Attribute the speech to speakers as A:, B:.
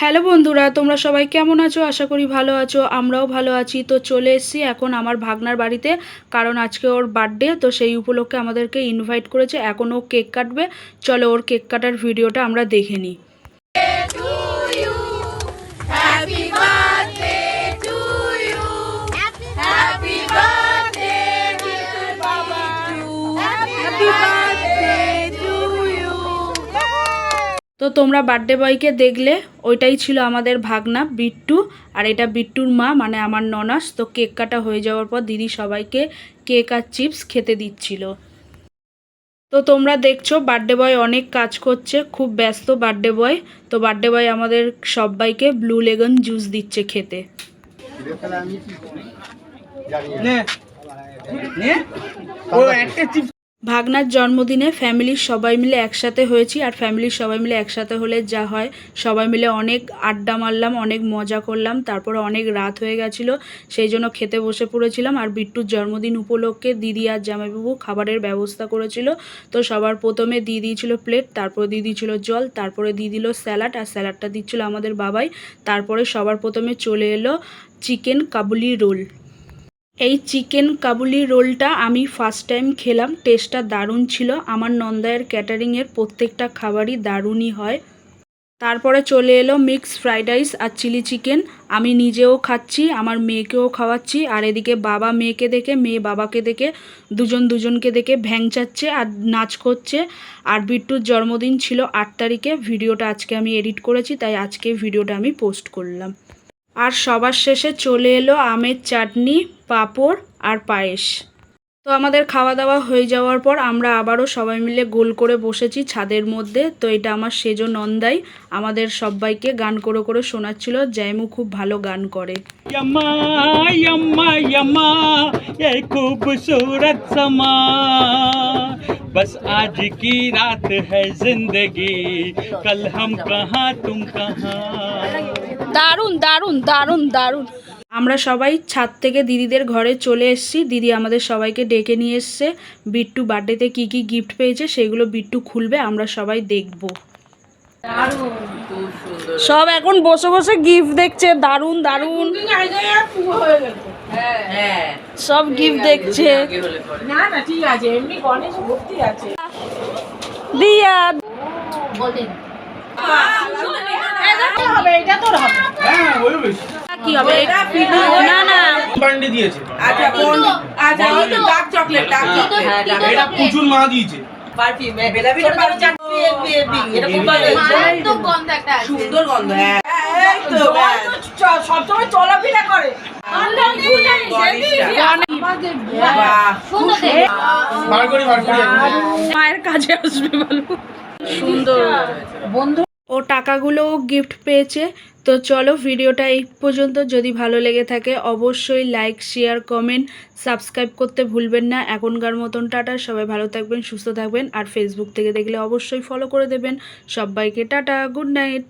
A: Hello বন্ধুরা, তোমরা সবাই কেমন আছো? আশা করি ভালো আছো, আমরাও ভালো আছি। তো চলে এসেছি এখন আমার ভাগনার বাড়িতে, কারণ আজকে ওর বার্থডে তো সেই উপলক্ষে আমাদেরকে ইনভাইট করেছে। এখন ও কেক কাটবে। চলো ওর কেক কাটার ভিডিওটা আমরা দেখে নিই। তো তোমরা বার্থডে বয়কে দেখলে, ওইটাই ছিল আমাদের ভাগনা, বিট্টু। আর এটা বিট্টুর মা মানে আমার ননাস। তো কেক কাটা হয়ে যাওয়ার পর দিদি সবাইকে কেক আর চিপস খেতে দিচ্ছিল। তো তোমরা দেখছ বার্থডে বয় অনেক কাজ করছে, খুব ব্যস্ত বার্থডে বয় তো বার্থডে বয় আমাদের সবাইকে ব্লু লেগন জুস দিচ্ছে খেতে।
B: নে। ও, একটা চিপস
A: ভাগনার জন্মদিনে ফ্যামিলির সবাই মিলে একসাথে হয়েছি আর ফ্যামিলির সবাই মিলে একসাথে হলে যা হয়, সবাই মিলে অনেক আড্ডা মারলাম, অনেক মজা করলাম, তারপরে অনেক রাত হয়ে গেছিল, সেই জন্য খেতে বসে পড়েছিলাম আর বিট্টুর জন্মদিন উপলক্ষে দিদি আর জামাইবাবু খাবারের ব্যবস্থা করেছিল, তো সবার প্রথমে দিয়ে দিয়েছিল প্লেট তারপরে দিয়ে দিয়েছিল জল, তারপরে দিয়ে দিল স্যালাড আর স্যালাডটা দিচ্ছিল আমাদের বাবাই, তারপরে সবার প্রথমে চলে এলো চিকেন কাবুলি রোল এই চিকেন কাবুলি রোলটা আমি ফার্স্ট টাইম খেলাম। টেস্টটা দারুণ ছিল। আমার নন্দায়ের ক্যাটারিংয়ের প্রত্যেকটা খাবারই দারুণই হয়। তারপরে চলে এলো মিক্স ফ্রাইড রাইস আর চিলি চিকেন আমি নিজেও খাচ্ছি, আমার মেয়েকেও খাওয়াচ্ছি। আর এদিকে বাবা মেয়েকে দেখে, মেয়ে বাবাকে দেখে, দুজন দুজনকে দেখে ভ্যাংচাচ্ছে আর নাচ করছে। আর বিট্টুর জন্মদিন ছিল আট তারিখে। ভিডিওটা আজকে আমি এডিট করেছি, তাই আজকে ভিডিওটা আমি পোস্ট করলাম। আর সবার শেষে চলে এলো আমের চাটনি পাঁপড় আর পায়েস তো আমাদের খাওয়া দাওয়া হয়ে যাওয়ার পর আমরা আবারও সবাই মিলে গোল করে বসেছি ছাদের মধ্যে তো এটা আমার সেজো নন্দাই আমাদের সবাইকে গান করে করে শোনাচ্ছিল জাইমু খুব ভালো গান করে
B: यम्मा यम्मा यम्मा ये खूबसूरत समा बस आज की रात है जिंदगी कल हम कहाँ तुम कहाँ
A: দারুণ দারুণ দারুণ দারুণ। আমরা সবাই ছাদ থেকে দিদিদের ঘরে চলে এসেছি। দিদি আমাদের সবাইকে ডেকে নিয়ে এসছে। বিট্টু বার্থডেতে কি কি গিফট পেয়েছে সেগুলো বিট্টু খুলবে আমরা সবাই দেখব। সব এখন বসে বসে গিফট দেখছে দারুণ দারুণ। সব গিফট দেখছে।
C: না না ঠিক আছে এমনি গণেশ ভর্তি আছে
A: দিয়া
C: হবে তোর হবে।
B: হ্যাঁ ওই বেশি।
A: কি হবে? না না
B: বান্ডে দিয়েছে।
D: আচ্ছা কোন আচ্ছা ওই তো ডার্ক চকলেট ডার্ক চকলেট হ্যাঁ
B: এটা প্রচুর মা দিয়েছে।
D: পারফিউম বেবি এটা খুব ভালো সুন্দর গন্ধ হ্যাঁ। এই তো ব্যাস।
C: সবসময় চলাফেরা করে।
A: মায়ের কাজে আসবে ভালো সুন্দর।
C: বন্ধু
A: ও টাকাগুলোও গিফট পেয়েছে। তো চলো ভিডিওটা এই পর্যন্ত। যদি ভালো লেগে থাকে অবশ্যই লাইক শেয়ার কমেন্ট সাবস্ক্রাইব করতে ভুলবেন না। এখনকার মতন টাটা। সবাই ভালো থাকবেন, সুস্থ থাকবেন। আর ফেসবুক থেকে দেখলে অবশ্যই ফলো করে দেবেন। সবাইকে টাটা গুড নাইট